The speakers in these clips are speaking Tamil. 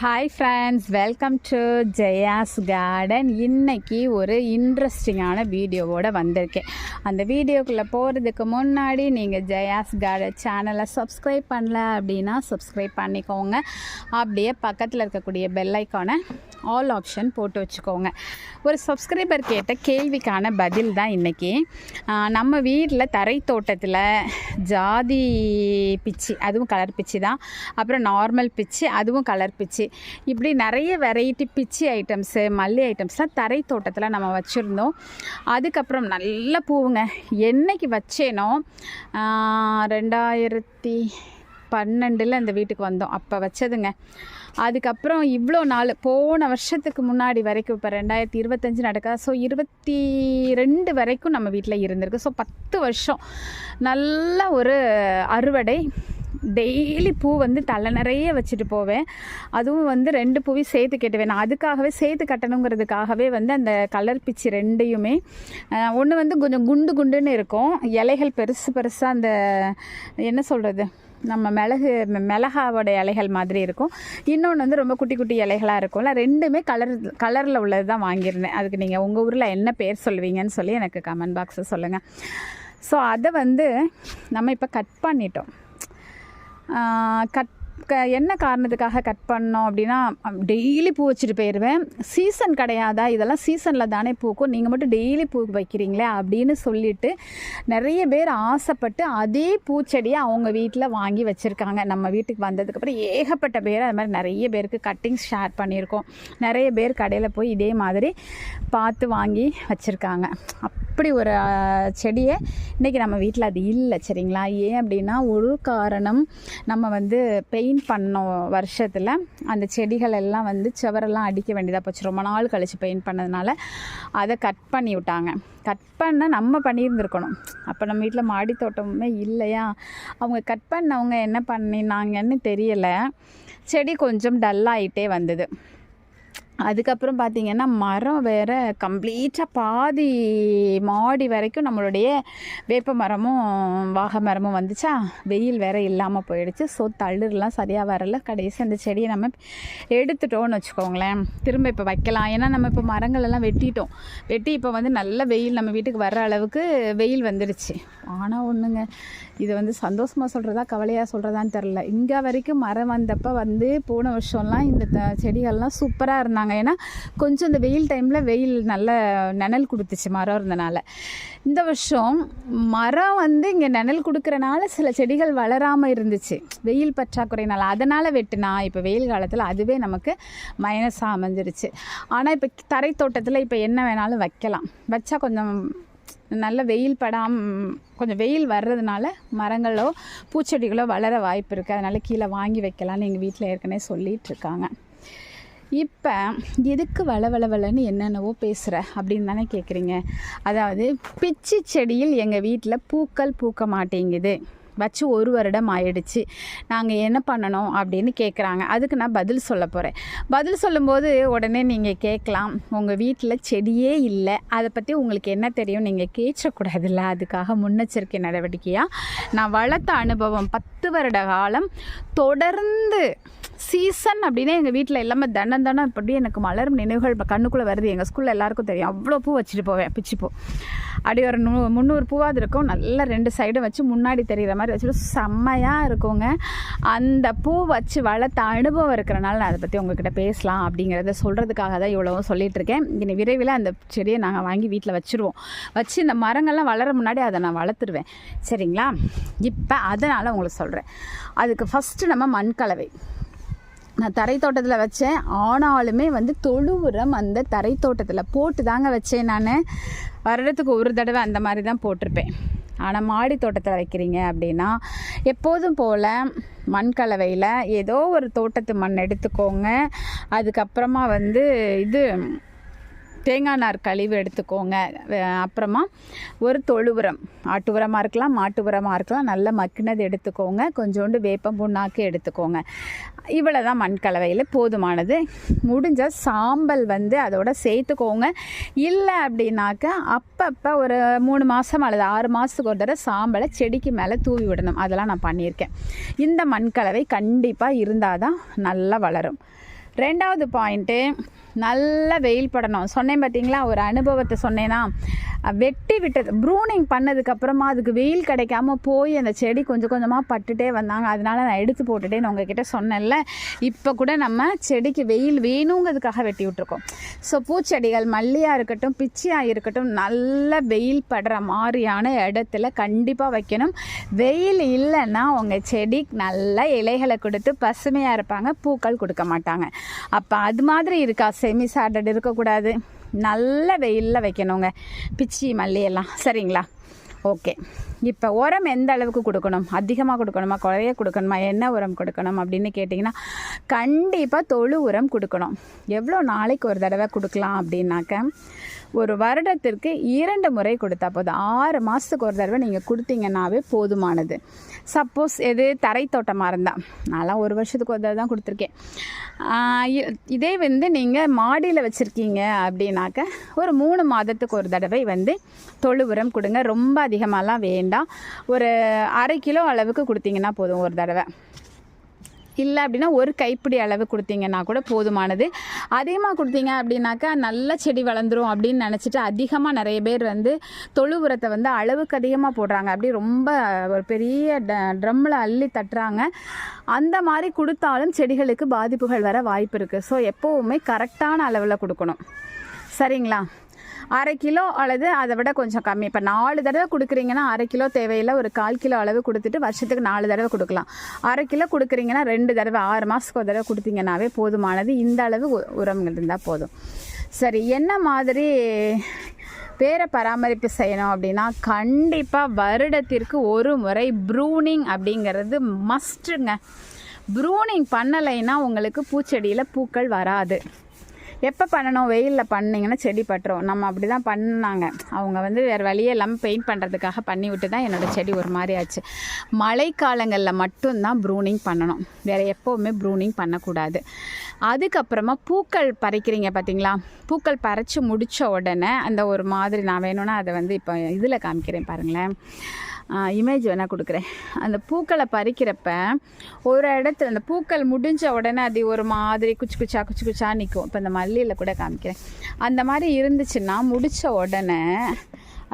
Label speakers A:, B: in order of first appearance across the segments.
A: Hi friends welcome to Jaya's garden இன்றைக்கி ஒரு இன்ட்ரெஸ்டிங்கான வீடியோவோட வந்திருக்கேன். அந்த வீடியோக்குள்ளே போகிறதுக்கு முன்னாடி நீங்கள் ஜெயாஸ் கார்டன் சேனலை சப்ஸ்கிரைப் பண்ணல அப்படின்னா சப்ஸ்கிரைப் பண்ணிக்கோங்க. அப்படியே பக்கத்தில் இருக்கக்கூடிய பெல் ஆல் ஆப்ஷன் போட்டு வச்சுக்கோங்க. ஒரு சப்ஸ்கிரைபர் கேட்ட கேள்விக்கான பதில் தான் இன்றைக்கி நம்ம வீட்டில் தரை தோட்டத்தில் ஜாதி பிச்சு அதுவும் கலர் பிச்சு தான். அப்புறம் நார்மல் பிச்சு அதுவும் கலர் பிச்சு. இப்படி நிறைய வெரைட்டி பிச்சி ஐட்டம்ஸு மல்லி ஐட்டம்ஸ்லாம் தரை தோட்டத்தில் நம்ம வச்சுருந்தோம். அதுக்கப்புறம் நல்ல பூவுங்க. என்னைக்கு வச்சேனோ ரெண்டாயிரத்தி பன்னெண்டில் இந்த வீட்டுக்கு வந்தோம். அப்போ வச்சதுங்க. அதுக்கப்புறம் இவ்வளோ நாள் போன வருஷத்துக்கு முன்னாடி வரைக்கும் இப்போ ரெண்டாயிரத்தி இருபத்தஞ்சு நடக்காது? ஸோ இருபத்தி ரெண்டு வரைக்கும் நம்ம வீட்டில் இருந்திருக்கு. ஸோ பத்து வருஷம். நல்ல ஒரு அறுவடை. டெய்லி பூ வந்து தலை நிறைய வச்சுட்டு போவேன். அதுவும் வந்து ரெண்டு பூவையும் சேர்த்து கட்டுவேன். நான் அதுக்காகவே சேர்த்து கட்டணுங்கிறதுக்காகவே வந்து அந்த கலர் பிச்சு ரெண்டையுமே ஒன்று வந்து கொஞ்சம் குண்டு குண்டுன்னு இருக்கும். இலைகள் பெருசு பெருசாக அந்த என்ன சொல்கிறது நம்ம மிளகு மிளகாவோட இலைகள் மாதிரி இருக்கும். இன்னொன்று வந்து ரொம்ப குட்டி குட்டி இலைகளாக இருக்கும்ல ரெண்டுமே கலர் கலரில் உள்ளது தான் வாங்கியிருந்தேன். அதுக்கு நீங்கள் உங்கள் ஊரில் என்ன பேர் சொல்லுவீங்கன்னு சொல்லி எனக்கு கமெண்ட் பாக்ஸில் சொல்லுங்கள் ஸோ அதை வந்து நம்ம இப்போ கட் பண்ணிட்டோம். கட் க என்ன காரணத்துக்காக கட் பண்ணோம் அப்படின்னா டெய்லி பூ வச்சுட்டு போயிடுவேன் சீசன் கிடையாதா? இதெல்லாம் சீசனில் தானே பூக்கும். நீங்கள் மட்டும் டெய்லி பூ வைக்கிறீங்களே அப்படின்னு சொல்லிட்டு நிறைய பேர் ஆசைப்பட்டு அதே பூச்செடியை அவங்க வீட்டில் வாங்கி வச்சுருக்காங்க. நம்ம வீட்டுக்கு வந்ததுக்கப்புறம் ஏகப்பட்ட பேர் அது மாதிரி நிறைய பேருக்கு கட்டிங்ஸ் ஷேர் பண்ணியிருக்கோம். நிறைய பேர் கடையில் போய் இதே மாதிரி பார்த்து வாங்கி வச்சுருக்காங்க. அப்படி ஒரு செடியை இன்றைக்கி நம்ம வீட்டில் அது இல்லை சரிங்களா? ஏன் அப்படின்னா ஒரு காரணம் நம்ம வந்து பெயிண்ட் பண்ணோம் வருஷத்தில் அந்த செடிகள் எல்லாம் வந்து சுவரெல்லாம் அடிக்க வேண்டியதாக போச்சு. ரொம்ப நாள் கழித்து பெயிண்ட் பண்ணதுனால அதை கட் பண்ணி விட்டாங்க. கட் பண்ண நம்ம பண்ணியிருந்துருக்கணும். அப்போ நம்ம வீட்டில் மாடி தோட்டமுமே இல்லையா? அவங்க கட் பண்ணவங்க என்ன பண்ணினாங்கன்னு தெரியலை. செடி கொஞ்சம் டல்லாகிட்டே வந்தது. அதுக்கப்புறம் பார்த்தீங்கன்னா மரம் வேறு கம்ப்ளீட்டாக பாதி மாடி வரைக்கும் நம்மளுடைய வேப்ப மரமும் வாகை மரமும் வந்துச்சா? வெயில் வேற இல்லாமல் போயிடுச்சு. ஸோ தளிர்லாம் சரியாக வரல. கடைசி அந்த செடியை நம்ம எடுத்துட்டோம்னு வச்சுக்கோங்களேன். திரும்ப இப்போ வைக்கலாம். ஏன்னா நம்ம இப்போ மரங்கள் எல்லாம் வெட்டிட்டோம். வெட்டி இப்போ வந்து நல்ல வெயில் நம்ம வீட்டுக்கு வர்ற அளவுக்கு வெயில் வந்துடுச்சு ஆனால் ஒன்றுங்க இது வந்து சந்தோஷமாக சொல்கிறதா கவலையாக சொல்கிறதான்னு தெரில இங்கே வரைக்கும் மரம் வந்தப்போ வந்து போன வருஷம்லாம் இந்த த- செடிகள்லாம் சூப்பராக இருந்தாங்க. ஏன்னா கொஞ்சம் இந்த வெயில் டைமில் வெயில் நல்ல நிழல் கொடுத்துச்சு மரம் இருந்தனால. இந்த வருஷம் மரம் வந்து இங்கே நிழல் கொடுக்குறனால சில செடிகள் வளராமல் இருந்துச்சு. வெயில் பற்றாக்குறையினால் அதனால் வெட்டுனா இப்போ வெயில் காலத்தில் அதுவே நமக்கு மைனஸாக அமைஞ்சிருச்சு. ஆனால் இப்போ தரை தோட்டத்தில் இப்போ என்ன வேணாலும் வைக்கலாம். வச்சா கொஞ்சம் நல்ல வெயில் படாம கொஞ்சம் வெயில் வர்றதுனால மரங்களோ பூச்செடிகளோ வளர வாய்ப்பு இருக்குது அதனால் கீழே வாங்கி வைக்கலான்னு எங்கள் வீட்டில் ஏற்கனவே சொல்லிகிட்ருக்காங்க இப்போ எதுக்கு வள வள வளன்னு என்னென்னவோ பேசுகிற அப்படின்னு தானே கேட்குறீங்க அதாவது பிச்சி செடியில் எங்கள் வீட்டில் பூக்கள் பூக்க மாட்டேங்குது. வச்சு ஒரு வருடம் ஆயிடுச்சு. நாங்கள் என்ன பண்ணணும் அப்படின்னு கேட்குறாங்க அதுக்கு நான் பதில் சொல்ல போகிறேன் பதில் சொல்லும்போது உடனே நீங்கள் கேட்கலாம் உங்கள் வீட்டில் செடியே இல்லை. அதை பற்றி உங்களுக்கு என்ன தெரியும்? நீங்கள் கேட்கக்கூடாதுல்ல அதுக்காக முன்னெச்சரிக்கை நடவடிக்கையாக நான் வளர்த்த அனுபவம் பத்து வருட காலம் தொடர்ந்து சீசன் அப்படின்னா எங்கள் வீட்டில் எல்லாமே தனம் தனம் இப்படி எனக்கு மலரும் நினைவுகள் இப்போ கண்ணுக்குள்ளே வருது. எங்கள் ஸ்கூலில் எல்லாருக்கும் தெரியும். அவ்வளோ பூ வச்சுட்டு போவேன். பிச்சி பூ. அப்படி ஒரு நூ முந்நூறு பூவாது இருக்கும். நல்லா ரெண்டு சைடும் வச்சு முன்னாடி தெரிகிற மாதிரி வச்சுட்டு செம்மையாக இருக்குங்க. அந்த பூ வச்சு வளர்த்த அனுபவம் இருக்கிறனால நான் அதை பற்றி உங்ககிட்ட பேசலாம் அப்படிங்கிறத சொல்கிறதுக்காக தான் இவ்வளோவும் சொல்லிகிட்டு இருக்கேன். இனி விரைவில் அந்த செடியை நாங்கள் வாங்கி வீட்டில் வச்சுருவோம். வச்சு இந்த மரங்கள்லாம் வளர முன்னாடி அதை நான் வளர்த்துருவேன். சரிங்களா? இப்போ அதனால் உங்களுக்கு சொல்கிறேன் அதுக்கு ஃபஸ்ட்டு நம்ம மண் கலவை நான் தரை தோட்டத்தில் வச்சேன். ஆனாலுமே வந்து தொழு உரம் அந்த தரை தோட்டத்தில் போட்டு தாங்க வச்சேன் நான். வருடத்துக்கு ஒரு தடவை அந்த மாதிரி தான் போட்டிருப்பேன். ஆனால் மாடி தோட்டத்தில் வைக்கிறீங்க அப்படின்னா எப்போதும் போல் மண் கலவையில் ஏதோ ஒரு தோட்டத்து மண் எடுத்துக்கோங்க. அதுக்கப்புறமா வந்து இது தேங்காய் நார் கழிவு எடுத்துக்கோங்க. அப்புறமா ஒரு தொழு உரம் ஆட்டு உரமாக இருக்கலாம் மாட்டு உரமாக இருக்கலாம். நல்லா மக்கினது எடுத்துக்கோங்க. கொஞ்சோண்டு வேப்பம் புண்ணாக்கு எடுத்துக்கோங்க. இவ்வளோ தான் மண் கலவையில் போதுமானது. முடிஞ்சால் சாம்பல் வந்து அதோட சேர்த்துக்கோங்க. இல்லை அப்படின்னாக்க அப்பப்போ ஒரு மூணு மாதம் அல்லது ஆறு மாதத்துக்கு ஒரு தடவை சாம்பலை செடிக்கு மேலே தூவி விடணும். அதெல்லாம் நான் பண்ணியிருக்கேன். இந்த மண் கலவை கண்டிப்பாக இருந்தால் தான் நல்லா வளரும். ரெண்டாவது பாயிண்ட்டு நல்ல வெயில் படணும். சொன்னேன் பார்த்தீங்களா ஒரு அனுபவத்தை சொன்னேன்னா வெட்டி விட்டது. ப்ரூனிங் பண்ணதுக்கப்புறமா அதுக்கு வெயில் கிடைக்காம போய் அந்த செடி கொஞ்சம் கொஞ்சமாக பட்டுட்டே வந்தாங்க. அதனால நான் எடுத்து போட்டுட்டேன்னு உங்ககிட்ட சொன்னேன்ல. இப்போ கூட நம்ம செடிக்கு வெயில் வேணுங்கிறதுக்காக வெட்டி விட்டுருக்கோம். ஸோ பூச்செடிகள் மல்லியாக இருக்கட்டும் பிச்சியாக இருக்கட்டும் நல்ல வெயில் படுற மாதிரியான இடத்துல கண்டிப்பாக வைக்கணும். வெயில் இல்லைன்னா உங்கள் செடி நல்ல இலைகளை கொடுத்து பசுமையாக இருப்பாங்க பூக்கள் கொடுக்க மாட்டாங்க. அப்போ அது மாதிரி இருக்கா? செமி சார்டட் இருக்கக்கூடாது. நல்ல வெயிலில் வைக்கணுங்க. பிச்சி மல்லியெல்லாம் சரிங்களா? ஓகே இப்போ உரம் எந்த அளவுக்கு கொடுக்கணும்? அதிகமாக கொடுக்கணுமா? குறைய கொடுக்கணுமா? என்ன உரம் கொடுக்கணும்? அப்படின்னு கேட்டிங்கன்னா கண்டிப்பாக தொழு உரம் கொடுக்கணும். எவ்வளோ நாளைக்கு ஒரு தடவை கொடுக்கலாம் அப்படின்னாக்க ஒரு வருடத்திற்கு இரண்டு முறை கொடுத்தா போதும். ஆறு மாதத்துக்கு ஒரு தடவை நீங்கள் கொடுத்தீங்கன்னாவே போதுமானது. சப்போஸ் எது தரை தோட்டமாக இருந்தால் நான்லாம் ஒரு வருஷத்துக்கு ஒரு தடவை தான் கொடுத்துருக்கேன். இ- இதே வந்து நீங்கள் மாடியில் வச்சுருக்கீங்க அப்படின்னாக்க ஒரு மூணு மாதத்துக்கு ஒரு தடவை வந்து தொழு உரம் கொடுங்க. ரொம்ப அதிகமாகலாம் வேணும். வேண்டாம். ஒரு அரை கிலோ அளவுக்கு கொடுத்தீங்கன்னா போதும் ஒரு தடவை. இல்லை அப்படின்னா ஒரு கைப்பிடி அளவு கொடுத்தீங்கன்னா கூட போதுமானது. அதிகமாக கொடுத்தீங்க அப்படின்னாக்கா நல்ல செடி வளர்ந்துரும் அப்படின்னு நினச்சிட்டு அதிகமாக நிறைய பேர் வந்து தொழு உரத்தை வந்து அளவுக்கு அதிகமாக போடுறாங்க. அப்படி ரொம்ப ஒரு பெரிய ட ட்ரம்மில் அள்ளி தட்டுறாங்க. அந்த மாதிரி கொடுத்தாலும் செடிகளுக்கு பாதிப்புகள் வர வாய்ப்பு இருக்குது ஸோ எப்போவுமே கரெக்டான அளவில் கொடுக்கணும். சரிங்களா? அரை கிலோ அல்லது அதை விட கொஞ்சம் கம்மி. இப்போ நாலு தடவை கொடுக்குறீங்கன்னா அரை கிலோ தேவையில்லை. ஒரு கால் கிலோ அளவு கொடுத்துட்டு வருஷத்துக்கு நாலு தடவை கொடுக்கலாம். அரை கிலோ கொடுக்குறீங்கன்னா ரெண்டு தடவை ஆறு மாதத்துக்கு ஒரு தடவை கொடுத்தீங்கன்னாவே போதுமானது. இந்த அளவு உ- உரம் இருந்தால் போதும். சரி என்ன மாதிரி பேரை பராமரிப்பு செய்யணும் அப்படின்னா கண்டிப்பாக வருடத்திற்கு ஒரு முறை ப்ரூனிங் அப்படிங்கிறது மஸ்ட்டுங்க ப்ரூனிங் பண்ணலைன்னா உங்களுக்கு பூச்செடியில் பூக்கள் வராது. எப்போ பண்ணணும்? வெயிலில் பண்ணிங்கன்னா செடி பட்டுரும். நம்ம அப்படி தான் பண்ணாங்க. அவங்க வந்து வேறு வழியே இல்லாமல் பெயிண்ட் பண்ணுறதுக்காக பண்ணி விட்டு தான் என்னோடய செடி ஒரு மாதிரி ஆச்சு. மழைக்காலங்களில் மட்டும்தான் ப்ரூனிங் பண்ணணும். வேறு எப்போவுமே ப்ரூனிங் பண்ணக்கூடாது. அதுக்கப்புறமா பூக்கள் பறிக்கிறீங்க பார்த்தீங்களா பூக்கள் பறித்து முடித்த உடனே அந்த ஒரு மாதிரி நான் வேணும்னா அதை வந்து இப்போ இதில் காமிக்கிறேன் பாருங்களேன். இமேஜ் வேணால் கொடுக்குறேன். அந்த பூக்களை பறிக்கிறப்ப ஒரு இடத்துல அந்த பூக்கள் முடிஞ்ச உடனே அது ஒரு மாதிரி குச்சி குச்சா குச்சி குச்சா நிற்கும் இப்போ இந்த மல்லியில் கூட காமிக்கிறேன். அந்த மாதிரி இருந்துச்சுன்னா முடித்த உடனே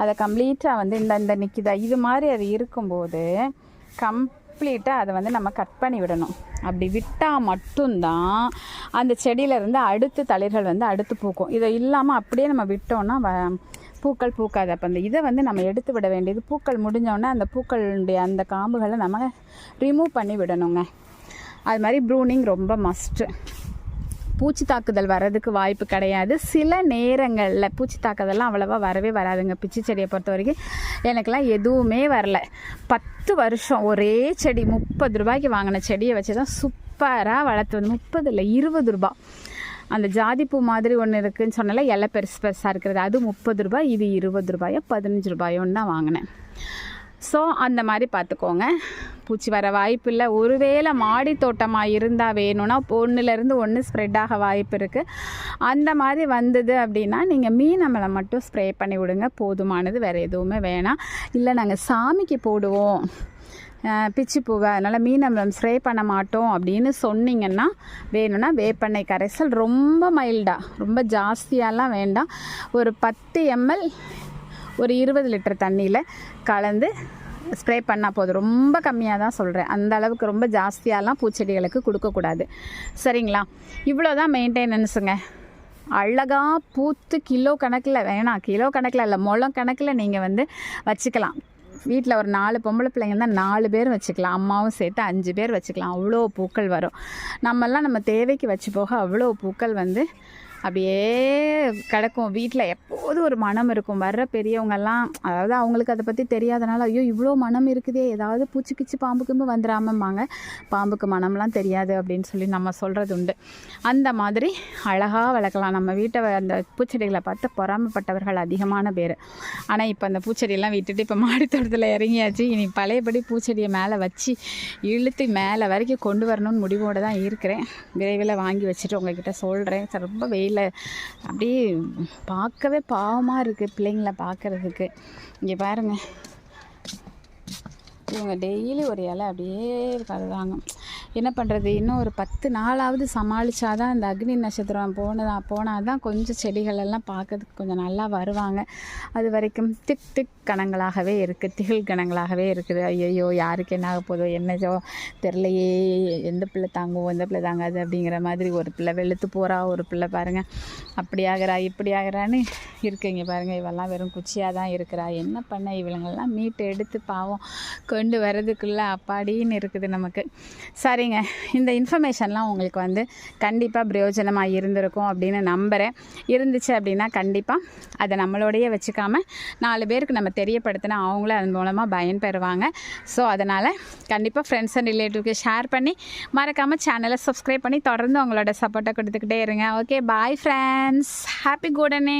A: அதை கம்ப்ளீட்டாக வந்து இந்த இந்த நிற்கிதா இது மாதிரி அது இருக்கும்போது கம்ப்ளீட்டாக அதை வந்து நம்ம கட் பண்ணி விடணும். அப்படி விட்டால் மட்டும்தான் அந்த செடியிலேருந்து அடுத்து தளிர்கள் வந்து அடுத்து பூக்கும். இதை இல்லாமல் அப்படியே நம்ம விட்டோம்னா வ- பூக்கள் பூக்காது. அப்போ அந்த இதை வந்து நம்ம எடுத்து விட வேண்டியது பூக்கள் முடிஞ்சோடனே அந்த பூக்களுடைய அந்த காம்புகளை நம்ம ரிமூவ் பண்ணி விடணுங்க. அது மாதிரி ப்ரூனிங் ரொம்ப மஸ்ட்டு பூச்சி தாக்குதல் வர்றதுக்கு வாய்ப்பு கிடையாது. சில நேரங்களில் பூச்சி தாக்குதல்லாம் அவ்வளோவா வரவே வராதுங்க. பிச்சி செடியை பொறுத்த வரைக்கும் எனக்கெல்லாம் எதுவுமே வரல. பத்து வருஷம் ஒரே செடி முப்பது ரூபாய்க்கு வாங்கின செடியை வச்சு தான் சூப்பராக வளர்த்து வந்து முப்பது இல்லை இருபது ரூபா. அந்த ஜாதிப்பூ மாதிரி ஒன்று இருக்குன்னு சொன்னால இலை பெருசு பெருசாக இருக்கிறது. அது முப்பது ரூபாய் இது இருபது ரூபாயோ பதினஞ்சு ரூபாயோன்னு தான் வாங்கினேன். ஸோ அந்த மாதிரி பார்த்துக்கோங்க. பூச்சி வர வாய்ப்பு இல்லை. ஒருவேளை மாடி தோட்டமாக இருந்தால் வேணும்னா ஒன்றுலேருந்து ஒன்று ஸ்ப்ரெட் ஆக வாய்ப்பு இருக்குது அந்த மாதிரி வந்தது அப்படின்னா நீங்கள் மீன் அமலை மட்டும் ஸ்ப்ரே பண்ணி விடுங்க. போதுமானது வேறு எதுவுமே வேணாம். இல்லை நாங்கள் சாமிக்கு போடுவோம். பிச்சு பிச்சி பூவை அதனால் மீன் அமிலம் ஸ்ப்ரே பண்ண மாட்டோம் அப்படின்னு சொன்னீங்கன்னா வேணும்னா வேப்பெண்ணெய் கரைசல் ரொம்ப மைல்டாக ரொம்ப ஜாஸ்தியாலாம் வேண்டாம். ஒரு பத்து எம்எல் ஒரு இருபது லிட்டர் தண்ணியில் கலந்து ஸ்ப்ரே பண்ணால் போதும். ரொம்ப கம்மியாக தான் சொல்கிறேன் அந்த அளவுக்கு ரொம்ப ஜாஸ்தியாலாம் பூச்செடிகளுக்கு கொடுக்கக்கூடாது சரிங்களா? இவ்வளோ தான் மெயின்டெனன்ஸுங்க. அழகாக பூத்து கிலோ கணக்கில் வேணாம் கிலோ கணக்கில் இல்லை முழம் கணக்கில் நீங்கள் வந்து வச்சுக்கலாம். வீட்டில் ஒரு நாலு பொம்பளை பிள்ளைங்க இருந்தால் நாலு பேர் வச்சுக்கலாம். அம்மாவும் சேர்த்து அஞ்சு பேர் வச்சுக்கலாம். அவ்வளோ பூக்கள் வரும். நம்மெல்லாம் நம்ம தேவைக்கு வச்சு போக அவ்வளோ பூக்கள் வந்து அப்படியே கிடக்கும். வீட்டில் எப்போதும் ஒரு மனம் இருக்கும். வர்ற பெரியவங்கெல்லாம் அதாவது அவங்களுக்கு அதை பற்றி தெரியாதனால ஐயோ இவ்வளோ மனம் இருக்குதே ஏதாவது பூச்சி கிச்சு பாம்பு கிம்பு வந்துடாமம்பாங்க பாம்புக்கு மனம்லாம் தெரியாது அப்படின்னு சொல்லி நம்ம சொல்கிறது உண்டு. அந்த மாதிரி அழகாக வளர்க்கலாம். நம்ம வீட்டை அந்த பூச்செடிகளை பார்த்து பொறாமைப்பட்டவர்கள் அதிகமான பேர். ஆனால் இப்போ அந்த பூச்செடியெல்லாம் விட்டுட்டு இப்போ மாடித்தோட்டத்தில் இறங்கியாச்சு. இனி பழையபடி பூச்செடியை மேலே வச்சு இழுத்து மேலே வரைக்கும் கொண்டு வரணும்னு முடிவோடு தான் இருக்கிறேன். விரைவில் வாங்கி வச்சுட்டு உங்ககிட்ட சொல்கிறேன் ரொம்ப வெயில் தெரியல. அப்படியே பார்க்கவே பாவமாக இருக்குது பிள்ளைங்கள பார்க்குறதுக்கு. இங்கே பாருங்கள் இவங்க டெய்லி ஒரு இலை அப்படியே கருதாங்க என்ன பண்ணுறது இன்னும் ஒரு பத்து நாளாவது சமாளித்தாதான் இந்த அக்னி நட்சத்திரம் போனதா போனால் தான் கொஞ்சம் செடிகளெல்லாம் பார்க்கறதுக்கு கொஞ்சம் நல்லா வருவாங்க. அது வரைக்கும் திக் திக் கணங்களாகவே இருக்குது திகில் கணங்களாகவே இருக்குது. ஐயையோ யாருக்கு என்ன ஆக போதோ என்னஜோ தெரிலையே எந்த பிள்ளை தாங்கும் எந்த பிள்ளை தாங்காது அப்படிங்கிற மாதிரி ஒரு பிள்ளை வெளுத்து போகிறா ஒரு பிள்ளை பாருங்கள் அப்படி ஆகிறா இப்படி ஆகிறான்னு இருக்குங்க பாருங்கள் இவெல்லாம் வெறும் குச்சியாக தான் இருக்கிறா. என்ன பண்ண? இவளுங்கெல்லாம் மீட்டு எடுத்து பாவம் கொண்டு வர்றதுக்குள்ளே அப்பாடின்னு இருக்குது நமக்கு. சரிங்க. இந்த இன்ஃபர்மேஷன்லாம் உங்களுக்கு வந்து கண்டிப்பாக பிரயோஜனமாக இருந்திருக்கும் அப்படின்னு நம்புகிறேன் இருந்துச்சு அப்படின்னா கண்டிப்பாக அதை நம்மளோடையே வச்சுக்காமல் நாலு பேருக்கு நம்ம தெரியப்படுத்தினா அவங்களும் அதன் மூலமாக பயன்பெறுவாங்க ஸோ அதனால் கண்டிப்பாக ஃப்ரெண்ட்ஸ் அண்ட் ரிலேட்டிவ்க்கு ஷேர் பண்ணி மறக்காமல் சேனலை சப்ஸ்கிரைப் பண்ணி தொடர்ந்து உங்களோட சப்போர்ட்டை கொடுத்துக்கிட்டே இருங்க. Okay bye friends happy குடனே